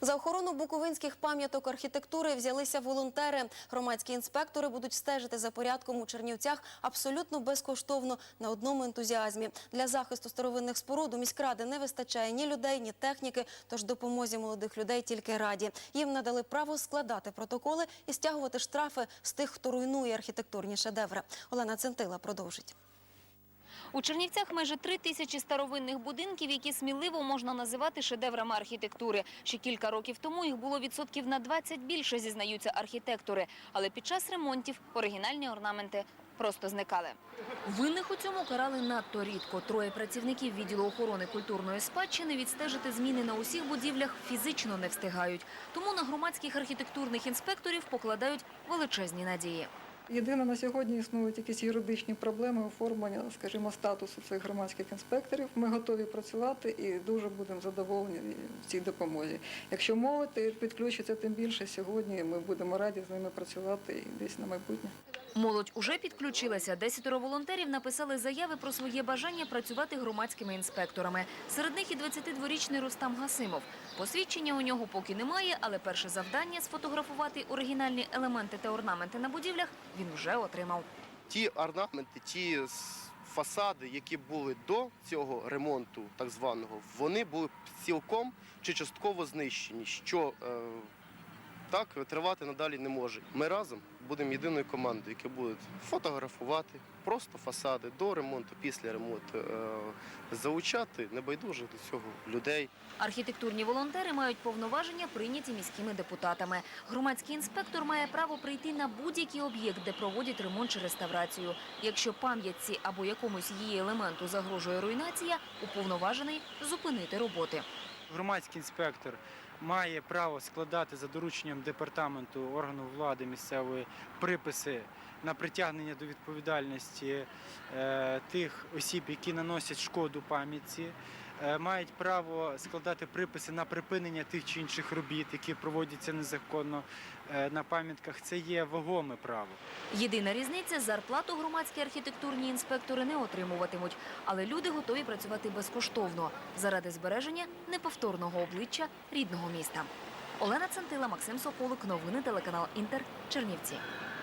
За охорону буковинських пам'яток архітектури взялися волонтери. Громадські інспектори будуть стежити за порядком у Чернівцях абсолютно безкоштовно на одному ентузіазмі. Для захисту старовинних споруд у міськради не вистачає ні людей, ні техніки. Тож допомозі молодих людей тільки раді. Їм надали право складати протоколи і стягувати штрафи з тих, хто руйнує архітектурні шедеври. Олена Центила продовжить. У Чернівцях майже три тисячі старовинних будинків, які сміливо можна називати шедеврами архітектури. Ще кілька років тому їх було відсотків на 20 більше, зізнаються архітектори. Але під час ремонтів оригінальні орнаменти просто зникали. Винних у цьому карали надто рідко. Троє працівників відділу охорони культурної спадщини відстежити зміни на усіх будівлях фізично не встигають. Тому на громадських архітектурних інспекторів покладають величезні надії. Єдине, на сьогодні існують якісь юридичні проблеми оформлення, скажімо, статусу цих громадських інспекторів. Ми готові працювати і дуже будемо задоволені в цій допомозі. Якщо молодь підключиться, тим більше сьогодні ми будемо раді з ними працювати і десь на майбутнє. Молодь уже підключилася. Десятеро волонтерів написали заяви про своє бажання працювати громадськими інспекторами. Серед них і 22-річний Рустам Гасимов. Посвідчення у нього поки немає, але перше завдання сфотографувати оригінальні елементи та орнаменти на будівлях він вже отримав. ті орнаменти, ті фасади, які були до цього ремонту, так званого, вони були цілком чи частково знищені, що е, так тривати надалі не може. Ми разом будемо єдиною командою, яка буде фотографувати просто фасади до ремонту, після ремонту, е, залучати небайдужих до цього людей. Архітектурні волонтери мають повноваження, прийняті міськими депутатами. Громадський інспектор має право прийти на будь-який об'єкт, де проводять ремонт чи реставрацію. Якщо пам'ятці або якомусь її елементу загрожує руйнація, уповноважений зупинити роботи. Громадський інспектор має право складати за дорученням департаменту органу влади місцевої приписи на притягнення до відповідальності е, тих осіб, які наносять шкоду пам'ятці. Е, мають право складати приписи на припинення тих чи інших робіт, які проводяться незаконно е, на пам'ятках. Це є вагоме право. Єдина різниця – зарплату громадські архітектурні інспектори не отримуватимуть. Але люди готові працювати безкоштовно заради збереження неповторного обличчя рідного міста. Олена Центила, Максим Соколик. Новини телеканал Інтер. Чернівці.